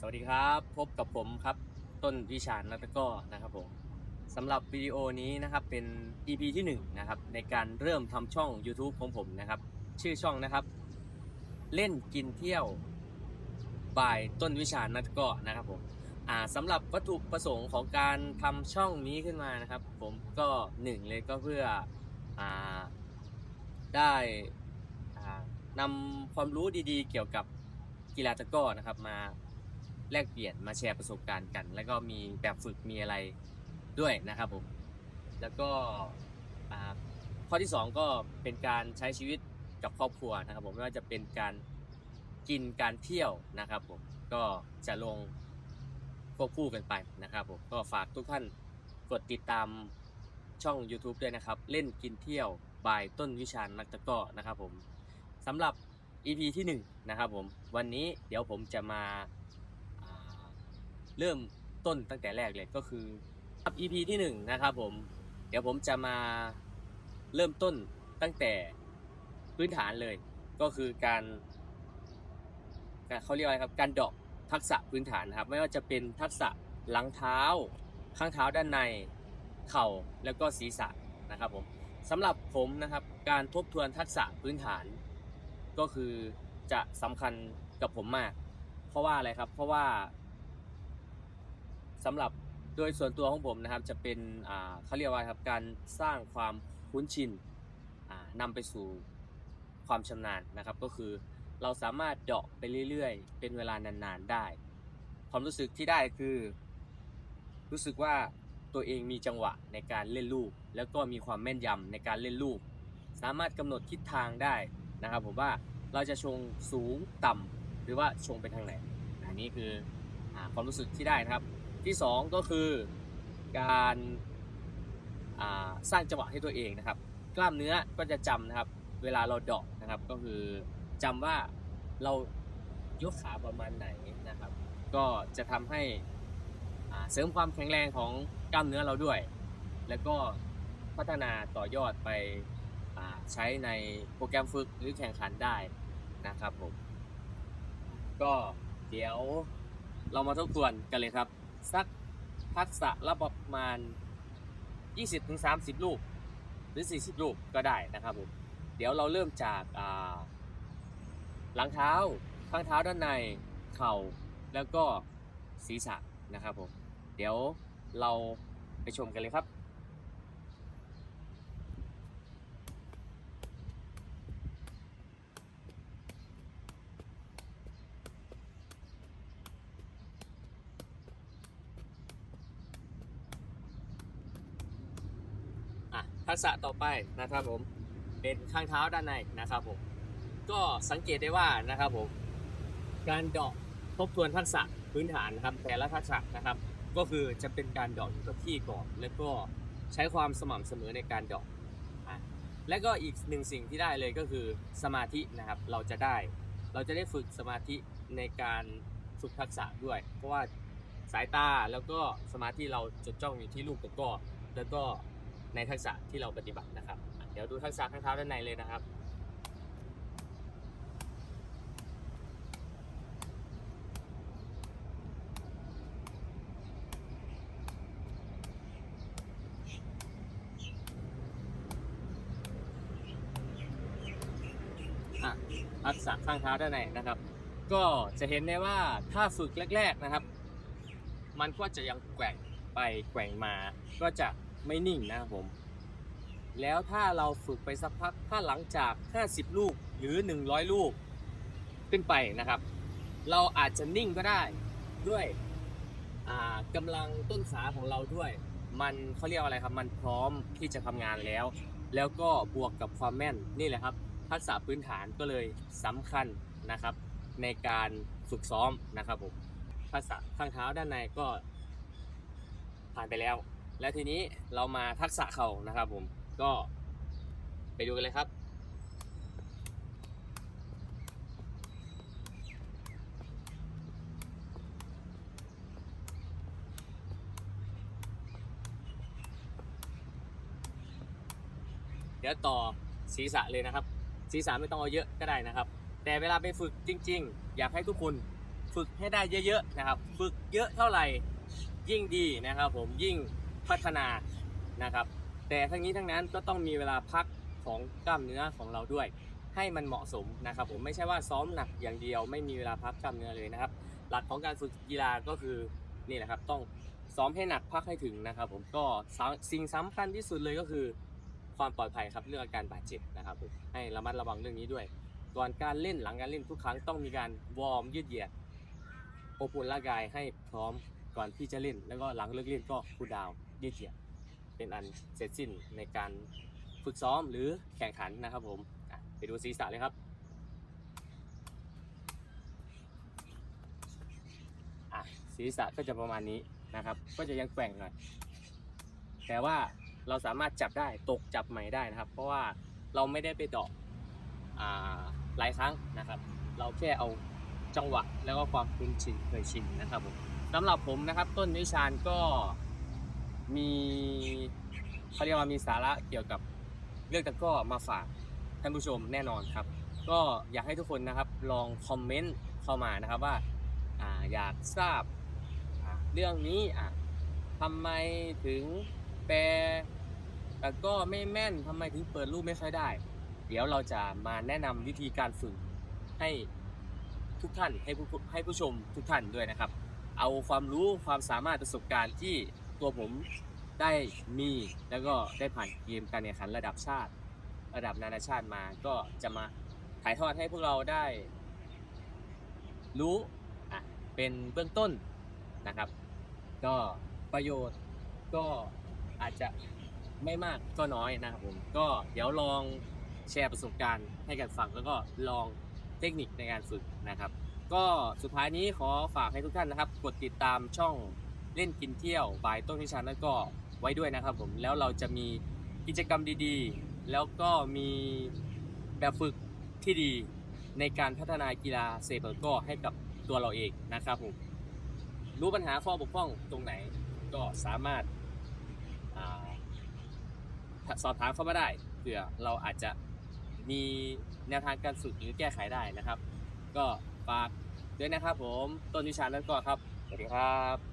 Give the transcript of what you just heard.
สวัสดีครับ พบกับผมครับต้นวิชาญนัตก้อนะครับผมสำหรับวิดีโอนี้นะครับเป็น EP ที่1นะครับในการเริ่มทำช่อง YouTube ของผมนะครับ ชื่อช่องนะครับ เล่นกินเที่ยวบายต้นวิชาญนัตก้อนะครับผมอ่าสำหรับวัตถุประสงค์ของการทำช่องนี้ขึ้นมานะครับ ผมก็หนึ่งเลยก็เพื่ออ่าได้อ่านำความรู้ดีๆ เกี่ยวกับกีฬาตะกร้อนะครับมา แลกเปลี่ยนมาแชร์ประสบการณ์กัน แล้วก็มีแบบฝึกมีอะไรด้วยนะครับผมแล้วก็ข้อที่ 2 ก็เป็นการใช้ชีวิตกับครอบครัวนะครับผมไม่ว่าจะเป็นการกินการเที่ยวนะครับผมก็จะลงควบคู่กันไปนะครับผมก็ฝากทุกท่านกดติดตามช่อง YouTube ด้วยนะครับ เล่นกินเที่ยวบายต้นวิชาญนักตะก้อนะครับผมสำหรับ EP ที่1นะครับผมวันนี้เดี๋ยวผมจะมา เริ่มต้นตั้งแต่แรกเลยก็คือครับ EP ที่1นะครับผม เดี๋ยวผมจะมาเริ่มต้นตั้งแต่พื้นฐานเลย ก็คือการเขาเรียกว่าอะไรครับการดาะทักษะพื้นฐานนะครับ ไม่ว่าจะเป็นทักษะหลังเท้า ข้างเท้าด้านในเข่าแล้วก็ศีรษะนะครับผมสำหรับผมนะครับการทบทวนทักษะพื้นฐาน ก็คือจะสำคัญกับผมมาก เพราะว่าอะไรครับ เพราะว่า สำหรับโดยส่วนตัวของผมนะครับจะเป็นเขาเรียกว่าครับการสร้างความคุ้นชินอ่านำไปสู่ความชำนาญนะครับ ก็คือเราสามารถเดาะไปเรื่อยๆ เป็นเวลานานๆได้ ความรู้สึกที่ได้คือ รู้สึกว่าตัวเองมีจังหวะในการเล่นลูก แล้วก็มีความแม่นยำในการเล่นลูก สามารถกำหนดทิศทางได้นะครับ ผมว่าเราจะชงสูงต่ำหรือว่าชงไปทางไหนอันนี้คือความรู้สึกที่ได้นะครับ ที่สองก็คือการาสร้างจังหวะให้ตัวเองนะครับ กล้ามเนื้อก็จะจำนะครับ เวลาเราเดาะนะครับ ก็คือจำว่าเรายกขาประมาณไหนนะครับ ก็จะทำให้เสริมความแข็งแรงของกล้ามเนื้อเราด้วย แล้วก็พัฒนาต่อยอดไปใช้ในโปรแกรมฝึกหรือแข่งขันได้นะครับผมก็เดี๋ยวเรามาทบทวนกันเลยครับ สักทักษะละประมาณ 20-30 ลูก หรือ 40 ลูกก็ได้นะครับผมเดี๋ยวเราเริ่มจากอ่าหลังเท้าข้างเท้าด้านในเข่าแล้วก็ศีรษะนะครับผมเดี๋ยวเราไปชมกันเลยครับ ทักษะต่อไปนะครับผมเป็นข้างเท้าด้านในนะครับผมก็สังเกตได้ว่านะครับผมการเดาะทบทวนทักษะพื้นฐานนะครับแต่ละทักษะนะครับ ก็คือจะเป็นการเดาะอยู่กับที่ก่อน แล้วก็ใช้ความสม่ำเสมอในการเดาะและก็อีกหนึ่งสิ่งที่ได้เลยก็คือสมาธินะครับเราจะได้ เราจะได้ฝึกสมาธิในการฝึกทักษะด้วย เพราะว่าสายตาแล้วก็สมาธิเราจดจ้องอยู่ที่ลูกตะก้อแล้วก็ ในทักษะที่เราปฏิบัตินะครับ เดี๋ยวดูทักษะข้างเท้าด้านในเลยนะครับอะทักษะข้างเท้าด้านในนะครับ ก็จะเห็นได้ว่าถ้าฝึกแรก ๆนะครับ มันก็จะยังแกว่งไปแกว่งมาก็จะ ไม่นิ่งนะครับผม แล้วถ้าเราฝึกไปสักพักถ้าหลังจาก 50 ลูกหรือ 100 ลูกขึ้นไปนะครับ เราอาจจะนิ่งก็ได้ด้วยกำลังต้นขาของเราด้วย มันเขาเรียกว่าอะไรครับ มันพร้อมที่จะทำงานแล้ว แล้วก็บวกกับความแม่นนี่แหละครับทักษะพื้นฐานก็เลยสำคัญนะครับ ในการฝึกซ้อมนะครับผมทักษะข้างเท้าด้านในก็ผ่านไปแล้ว และทีนี้เรามาทักษะเข่านะครับผมก็ไปดูกันเลยครับ เดี๋ยวต่อศีรษะเลยนะครับ ศีรษะไม่ต้องเอาเยอะก็ได้นะครับ แต่เวลาไปฝึกจริง ๆ อยากให้ทุกคนฝึกฝึกให้ได้เยอะๆนะครับ ฝึกเยอะเท่าไหร่ยิ่งดีนะครับผมยิ่ง พัฒนานะครับ แต่ทั้งนี้ทั้งนั้นก็ต้องมีเวลาพักของกล้ามเนื้อของเราด้วย ให้มันเหมาะสมนะครับ ผมไม่ใช่ว่าซ้อมหนักอย่างเดียว ไม่มีเวลาพักกล้ามเนื้อเลยนะครับ หลักของการฝึกกีฬาก็คือนี่แหละครับต้องซ้อมให้หนักพักให้ถึงนะครับ ผมก็สิ่งสำคัญที่สุดเลยก็คือ ความปลอดภัยครับเรื่องอาการบาดเจ็บนะครับผมให้ระมัดระวังเรื่องนี้ด้วยก่อนการเล่นหลังการเล่นทุกครั้งต้องมีการวอร์มยืดเหยียดอบอุ่นร่างกายให้พร้อมก่อนที่จะเล่น แล้วก็หลังเลิกเล่นก็คูลดาวน์ ยืดเหยียดเป็นอันเสร็จสิ้นในการฝึกซ้อมหรือแข่งขันนะครับผมไปดูศีรษะเลยครับศีรษะก็จะประมาณนี้นะครับ ก็จะยังแกว่งหน่อย แต่ว่าเราสามารถจับได้ตกจับใหม่ได้นะครับ เพราะว่าเราไม่ได้ไปดอกหลายครั้งนะครับ เราแค่เอาจังหวะแล้วก็ความคุ้นชินเคยชินนะครับผมสำหรับผมนะครับต้นวิชาญก็ มีเขาเรียกว่ามีสาระเกี่ยวกับเรื่องตะกร้อมาฝากท่านผู้ชมแน่นอนครับ ก็อยากให้ทุกคนนะครับลองคอมเมนต์เข้ามานะครับว่าอาอยากทราบเรื่องนี้ทำไมถึงแปลแต่ก็ไม่แม่นทำไมถึงเปิดรูปไม่ค่อยได้ เดี๋ยวเราจะมาแนะนำวิธีการฝึกให้ทุกท่านให้ผู้ให้ผู้ชมทุกท่านด้วยนะครับ เอาความรู้ความสามารถประสบการณ์ที่ ตัวผมได้มีแล้วก็ได้ผ่านเกมการแข่งขันระดับชาติ ระดับนานาชาติมาก็จะมาถ่ายทอดให้พวกเราได้ รู้อะเป็นเบื้องต้นนะครับ ก็ประโยชน์ก็อาจจะไม่มากก็น้อยนะครับผมก็เดี๋ยวลองแชร์ประสบการณ์ให้กันฟังแล้วก็ลองเทคนิคในการฝึกนะครับ ก็สุดท้ายนี้ขอฝากให้ทุกท่านนะครับ กดติดตามช่อง เล่นกินเที่ยวบายต้นวิชาแล้วก็ไว้ด้วยนะครับผมแล้วเราจะมีกิจกรรมดีๆ แล้วก็มีแบบฝึกที่ดีในการพัฒนากีฬาเซเบอร์ก็ให้กับตัวเราเองนะครับผมรู้ปัญหาข้อบกพร่องตรงไหนก็สามารถอาสอบถามเข้ามาได้เผื่อเราอาจจะมีแนวทางการฝึกหรือแก้ไขได้นะครับ ก็ฝากด้วยนะครับผมต้นวิชาแล้วก็ครับ สวัสดีครับ